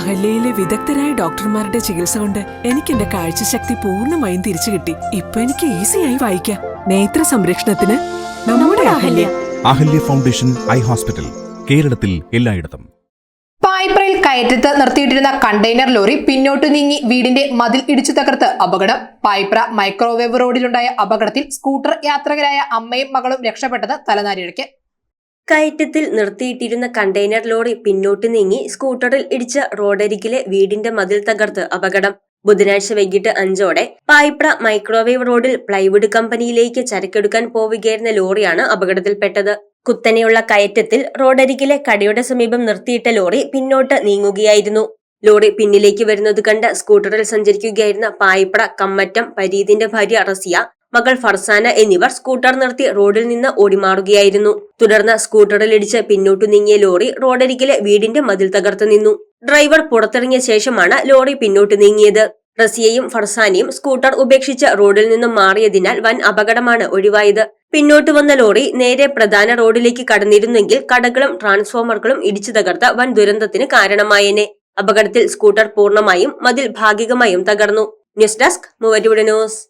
അഹല്യയിലെ വിദഗ്ധരായ ഡോക്ടർമാരുടെ ചികിത്സ കൊണ്ട് എനിക്ക് എന്റെ കാഴ്ചശക്തി പൂർണമായും തിരിച്ചു കിട്ടി. ഇപ്പൊ എനിക്ക് ഈസിയായി വായിക്കാം. നേത്ര സംരക്ഷണത്തിന് നമ്മുടെ Ahalya. Ahalya foundation eye hospital കേരളത്തിൽ എല്ലായിടത്തും. പായ്പ്രയിൽ കയറ്റത്ത് നിർത്തിയിട്ടിരുന്ന കണ്ടെയ്നർ ലോറി പിന്നോട്ട് നീങ്ങി വീടിന്റെ മതിൽ ഇടിച്ചു തകർത്ത് അപകടം. പായ്പ്ര മൈക്രോവേവ് റോഡിലുണ്ടായ അപകടത്തിൽ സ്കൂട്ടർ യാത്രികരായ അമ്മയും മകളും രക്ഷപ്പെട്ടത് തലനാരിഴയ്ക്ക്. കയറ്റത്തിൽ നിർത്തിയിട്ടിരുന്ന കണ്ടെയ്നർ ലോറി പിന്നോട്ട് നീങ്ങി സ്കൂട്ടറിൽ ഇടിച്ച റോഡരികിലെ വീടിന്റെ മതിൽ തകർത്ത് അപകടം. ബുധനാഴ്ച വൈകിട്ട് അഞ്ചോടെ പായിപ്ര മൈക്രോവേവ് റോഡിൽ പ്ലൈവുഡ് കമ്പനിയിലേക്ക് ചരക്കെടുക്കാൻ പോവുകയായിരുന്ന ലോറിയാണ് അപകടത്തിൽപ്പെട്ടത്. കുത്തനെയുള്ള കയറ്റത്തിൽ റോഡരികിലെ കടയുടെ സമീപം നിർത്തിയിട്ട ലോറി പിന്നോട്ട് നീങ്ങുകയായിരുന്നു. ലോറി പിന്നിലേക്ക് വരുന്നത് കണ്ട് സ്കൂട്ടറിൽ സഞ്ചരിക്കുകയായിരുന്ന പായിപ്ര കമ്മറ്റം പരീതിന്റെ ഭാര്യ റസിയ മകൾ ഫർസാന എന്നിവർ സ്കൂട്ടർ നിർത്തി റോഡിൽ നിന്ന് ഓടിമാറുകയായിരുന്നു. തുടർന്ന് സ്കൂട്ടറിലിടിച്ച് പിന്നോട്ടു നീങ്ങിയ ലോറി റോഡരികിലെ വീടിന്റെ മതിൽ തകർത്തു നിന്നു. ഡ്രൈവർ പുറത്തിറങ്ങിയ ശേഷമാണ് ലോറി പിന്നോട്ട് നീങ്ങിയത്. റസിയയും ഫർസാനയും സ്കൂട്ടർ ഉപേക്ഷിച്ച് റോഡിൽ നിന്നും മാറിയതിനാൽ വൻ അപകടമാണ് ഒഴിവായത്. പിന്നോട്ട് വന്ന ലോറി നേരെ പ്രധാന റോഡിലേക്ക് കടന്നിരുന്നെങ്കിൽ കടകളും ട്രാൻസ്ഫോമറുകളും ഇടിച്ചു തകർത്ത വൻ ദുരന്തത്തിന് കാരണമായേനെ. അപകടത്തിൽ സ്കൂട്ടർ പൂർണമായും മതിൽ ഭാഗികമായും തകർന്നു. ന്യൂസ് ഡെസ്ക് മൂവരുടെ ന്യൂസ്.